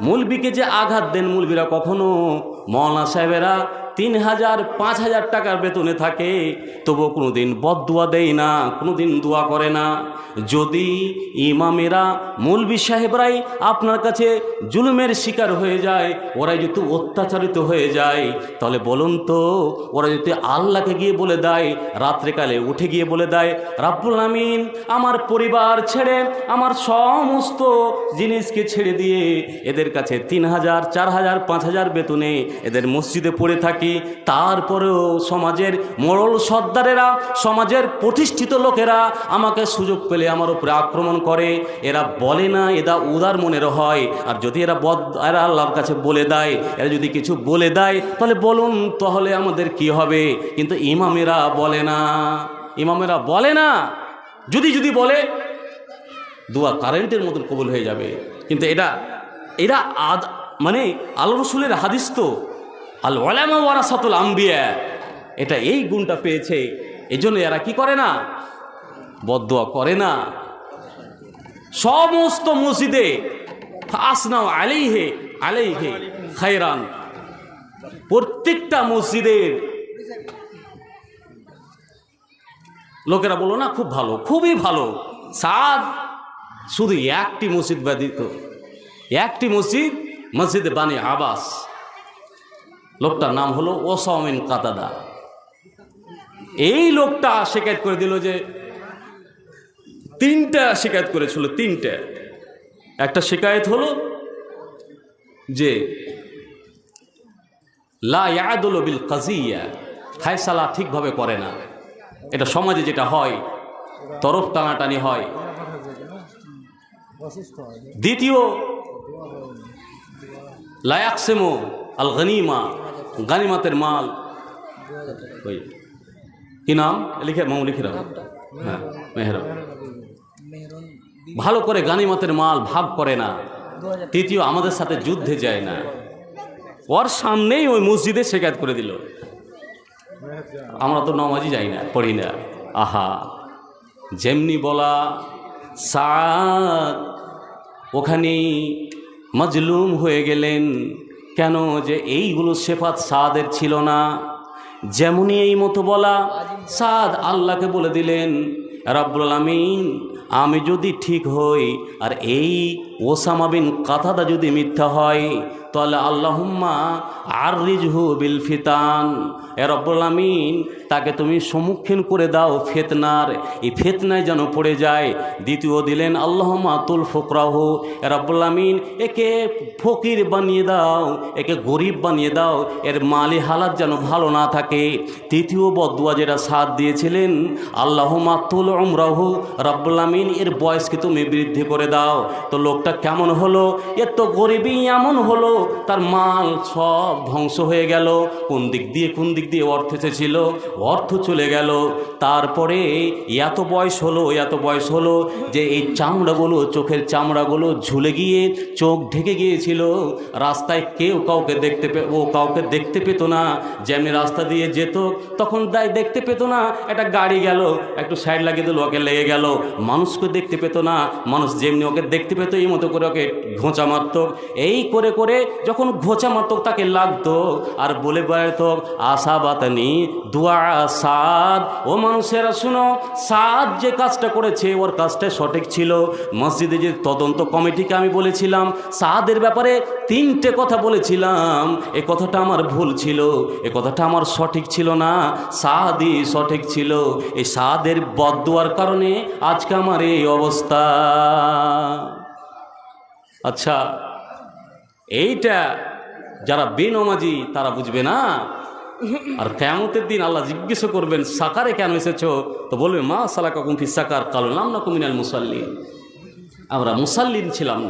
মুলবিকে যে আঘাত দেন মুলবিরা কখনো? মৌলানা সাহেবেরা তিন হাজার, পাঁচ হাজার টাকার বেতনে থাকে, তবুও কোনো দিন বদুয়া দেয় না কোনো দিন দোয়া করে না। যদি ইমামেরা মৌলবি সাহেবরাই আপনার কাছে জুলুমের শিকার হয়ে যায় ওরা যদি অত্যাচারিত হয়ে যায়, তাহলে বলুন তো, ওরা যদি আল্লাহকে গিয়ে বলে দেয় রাত্রেকালে উঠে গিয়ে বলে দেয়, রাব্বুল আমিন, আমার পরিবার ছেড়ে, আমার সমস্ত জিনিসকে ছেড়ে দিয়ে, এদের কাছে তিন হাজার, চার হাজার, পাঁচ হাজার বেতনে এদের মসজিদে পড়ে থাকি। তারপরেও সমাজের মোড়ল সর্দারেরা, সমাজের প্রতিষ্ঠিত লোকেরা আমাকে সুযোগ পেলে আমার উপরে আক্রমণ করে। এরা বলে না, এরা উদার মনের হয়। আর যদি এরা বদ, এরা আল্লাহর কাছে বলে দেয়, এরা যদি কিছু বলে দেয়, তাহলে বলুন তাহলে আমাদের কি হবে? কিন্তু ইমামেরা বলে না। ইমামেরা বলে না। যদি যদি বলে, দোয়া কারেন্টের মতন কবুল হয়ে যাবে। কিন্তু এটা এরা আদ মানে আল রসুলের হাদিস তো আল ওলামা ওয়ারাসাতুল আম্বিয়া, এটা এই গুণটা পেয়েছে এই জন্য এরা কি করে না? বদোয়া করে না। সমস্ত মসজিদে আসনাও আলাইহে আলাইহে খায়রান। প্রত্যেকটা মসজিদের লোকেরা বলো না, খুব ভালো, খুবই ভালো। সাদ, শুধু একটি মসজিদ ব্যতীত, একটি মসজিদ মসজিদে বানি আবাস। লোকটার নাম হলো ওসামিন কাতাদা। এই লোকটা শিকায়ত করে দিল যে, তিনটা শিকায়ত করেছিল, তিনটা। একটা শিকায়ত হলো যে, লা ইয়াদুল বিল কাজিয়া, ফায়সালা ঠিকভাবে করে না। এটা সমাজে যেটা হয়, তরফ টানাটানি হয়। দ্বিতীয় লায়াকসেমো আল গনিমা গানিমাতের মাল। ওই। কি নাম? লিখে, মামু লিখে রাখো হ্যাঁ মেহরব। ভালো করে গানিমাতের মাল ভাগ করে না। তৃতীয়, আমাদের সাথে যুদ্ধে যায় না। ওর সামনেই ওই মসজিদে শেখাত করে দিল। আমরা তো নমাজই যাই না, পড়ি না। আহা, যেমনি বলা সাদ ওখানে মজলুম হয়ে গেলেন। কেন যে এইগুলো শেফাত সাদের ছিল না? যেমনই এই মতো বলা, সাদ আল্লাহকে বলে দিলেন, রাব্বুল আমিন আমি যদি ঠিক হই, আর এই ওসামাবিন বিন কাথাদা যদি মিথ্যা হয় তাহলে আল্লাহুম্মা আর রিজহু বিল ফিতান। এ আমিন, তাকে তুমি সম্মুখীন করে দাও ফেতনার। এই ফেতনায় যেন পড়ে যায়। দ্বিতীয় দিলেন আল্লাহমা তুল ফকরাহু। এ রব্বুল আমিন, একে ফকির বানিয়ে দাও, একে গরিব বানিয়ে দাও। এর মালি হালাত যেন ভালো না থাকে। তৃতীয় বদুয়া যেটা সাথ দিয়েছিলেন আল্লাহমা তুল উমরাহু। রব্বুল আমিন, এর বয়সকে তুমি বৃদ্ধি করে দাও। তো লোকটা কেমন হলো? এর তো গরিবই এমন হলো। তার মাল সব ধ্বংস হয়ে গেল। কোন দিক দিয়ে, কোন দিক দিয়ে অর্থ এসেছিল? অর্থ চলে গেল। তারপরে এত বয়স হলো, এত বয়স হলো যে এই চামড়াগুলো, চোখের চামড়াগুলো ঝুলে গিয়ে চোখ ঢেকে গিয়েছিল। রাস্তায় কেউ কাউকে দেখতে ও কাউকে দেখতে পেতো না। যেমনি রাস্তা দিয়ে যেত, তখন দায় দেখতে পেতো না। একটা গাড়ি গেল, একটু সাইড লাগিয়ে দিল, ওকে লেগে গেল। মানুষকে দেখতে পেতো না। মানুষ যেমনি ওকে দেখতে পেতো, এই মতো করে ওকে ঘোঁচা মারত। এই করে করে যখন ঘোঁচা মারত তাকে লাগতো, আর বলে বেড়াতো আশা বাতানি, দুয়া সাদ। ও মানুষেরা, শুনো, সাদ যে কাজটা করেছে, ওর কাজটা সঠিক ছিল। মসজিদে যে তদন্ত কমিটিকে আমি বলেছিলাম, সাদের ব্যাপারে তিনটে কথা বলেছিলাম। এ কথাটা আমার ভুল ছিল, এ কথাটা আমার সঠিক ছিল না, সাদই সঠিক ছিল। এই সাদের বদুয়ার কারণে আজকে আমার এই অবস্থা। আচ্ছা এইটা যারা বেনমাজি, তারা বুঝবে না। আর কেমতের দিন আল্লাহ জিজ্ঞেস করবেন, সাকারে কেন এসেছ? তো বলবে, মা সালাকা কুমফি সাকার, কালো নাম না কুমিনাল মুসাল্লিন। আমরা মুসাল্লিন ছিলাম না।